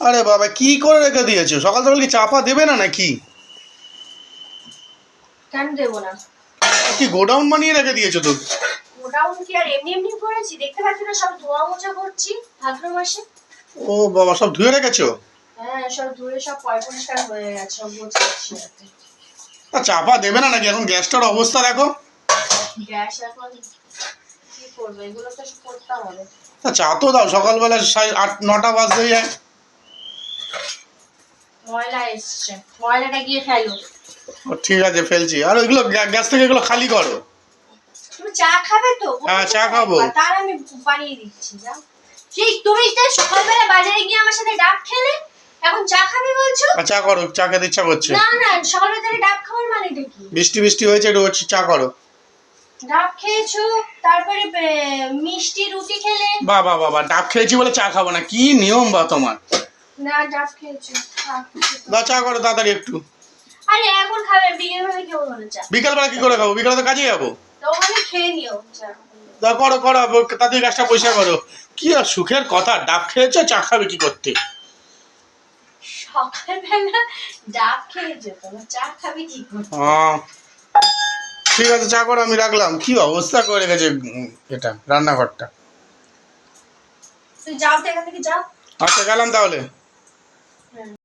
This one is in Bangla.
আরে বাবা কি করে রেখে দিয়েছ? সকাল সকাল কি চাপা দেবে না নাকি? কেন দেবো না? কি গোডাউন বানিয়ে রেখে দিয়েছ তো? গোডাউন কি আর এমনি এমনি করেছি? দেখতে পাচ্ছি না সব ধোয়া মোছা করছি ভাদ্র মাসে। ও বাবা সব ধুয়ে রেখেছো? হ্যাঁ সব ধুয়ে সব পরিষ্কার হয়ে গেছে সব গোছাচ্ছি চাপা দেবে না নাকি? এখন গ্যাসটার অবস্থা দেখো। গ্যাস এখন কি করব? এগুলো তো করতে হবে। চা তো দাও সকালবেলা আট নটা যায়। ময়লা এসছে। ময়লাটা গিয়ে ফেলো। ঠিক আছে ফেলছি। আর ওইগুলো গ্যাস থেকে এগুলো খালি করো। তুমি চা খাবে তো? হ্যাঁ, চা খাব। তার আমি বানিয়ে দিচ্ছি যা সেই তুমি সকালবেলা বাজারে গিয়ে আমার সাথে ডাব খেলে? এখন চা খাবে বলছো? চা করো চা খেতে ইচ্ছা করছে। না না সকালবেলা তাহলে ডাব খাওয়ার মানেটা কি? বৃষ্টি বৃষ্টি হয়েছে একটু চা করো। ডাব খেয়েছো? তারপরে মিষ্টি রুটি খেলে? বাবা ডাব খেয়েছি বলে চা খাব না। কি নিয়ম বা তোমার? না ডাব খেয়েছো। দাও চা করো তাড়াতাড়ি একটু। আরে এখন খাবে চা। বিকালবেলা কি করে খাব? বিকালে তো কাজে যাব। ওখানে খেয়ে নিও চা। দাও করো করো তাড়াতাড়ি গাছটা পয়সা করো। কি আর সুখের কথা ডাব খেয়েছো চা খাবে কি করতে? সকালবেলা ডাব খেয়েছো তোমার চা খাবে কি করে আহ, ঠিক আছে চা করো আমি রাখলাম। কি অবস্থা করে গেছে এটা রান্নাঘরটা? তুই যাও তো এখান থেকে যাও। আচ্ছা গেলাম তাহলে।